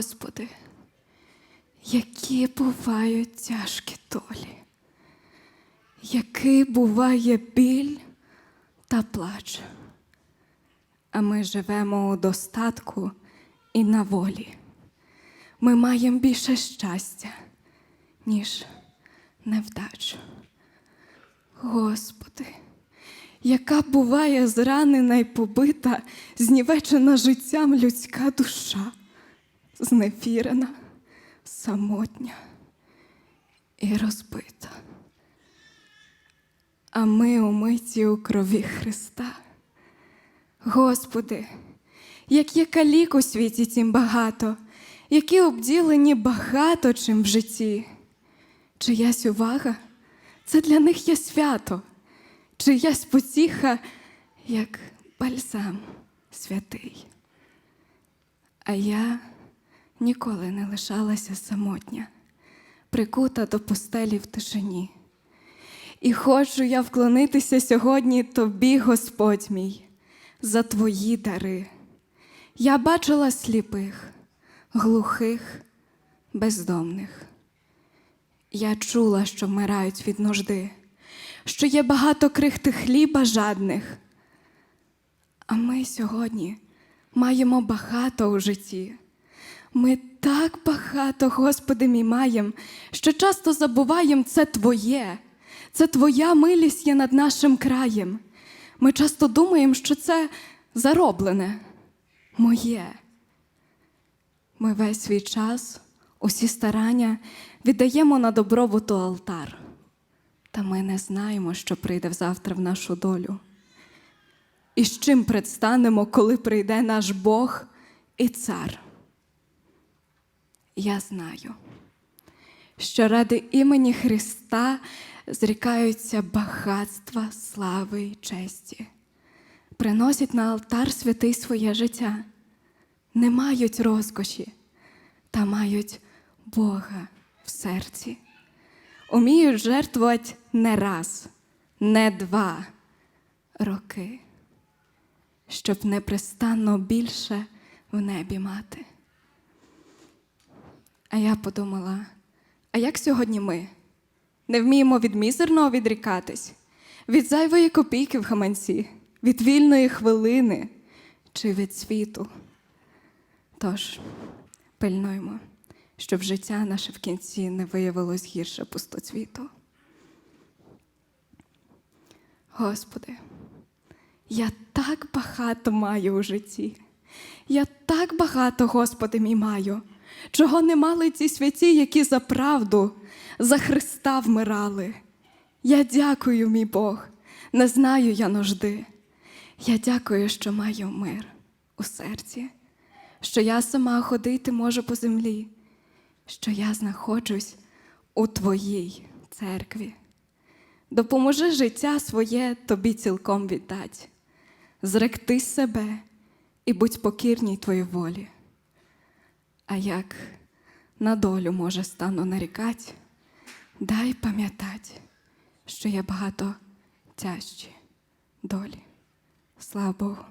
Господи, які бувають тяжкі долі, який буває біль та плач. А ми живемо у достатку і на волі. Ми маємо більше щастя, ніж невдач. Господи, яка буває зранена й побита, знівечена життям людська душа, знефірена, самотня і розбита. А ми умиті у крові Христа. Господи, як є калік у світі тім багато, які обділені багато чим в житті. Чиясь увага це для них є свято, чиясь потіха, як бальзам святий. А я ніколи не лишалася самотня, прикута до постелі в тишині. І хочу я вклонитися сьогодні тобі, Господь мій, за твої дари. Я бачила сліпих, глухих, бездомних. Я чула, що вмирають від нужди, що є багато крихти хліба жадних. А ми сьогодні маємо багато у житті. Ми так багато, Господи, мій маєм, що часто забуваємо це Твоє, це Твоя милість є над нашим краєм. Ми часто думаємо, що це зароблене, моє. Ми весь свій час, усі старання віддаємо на добробуту алтар. Та ми не знаємо, що прийде взавтра в нашу долю. І з чим предстанемо, коли прийде наш Бог і цар. Я знаю, що ради імені Христа зрікаються багатства, слави й честі, приносять на алтар святий своє життя, не мають розкоші, та мають Бога в серці, уміють жертвувати не раз, не два роки, щоб непрестанно більше в небі мати. А я подумала: а як сьогодні ми? Не вміємо від мізерного відрікатись, від зайвої копійки в гаманці, від вільної хвилини чи від світу. Тож пильнуймо, щоб життя наше в кінці не виявилось гірше пустоцвіту. Господи, я так багато маю у житті. Я так багато, Господи, мій маю, чого не мали ті святі, які за правду, за Христа вмирали. Я дякую, мій Бог, не знаю я нужди. Я дякую, що маю мир у серці, що я сама ходити можу по землі, що я знаходжусь у Твоїй церкві. Допоможи життя своє тобі цілком віддать, зректи себе і будь покірній твоїй волі. А як на долю може стану нарікать, дай пам'ятать, що є багато тяжчі долі. Слава Богу.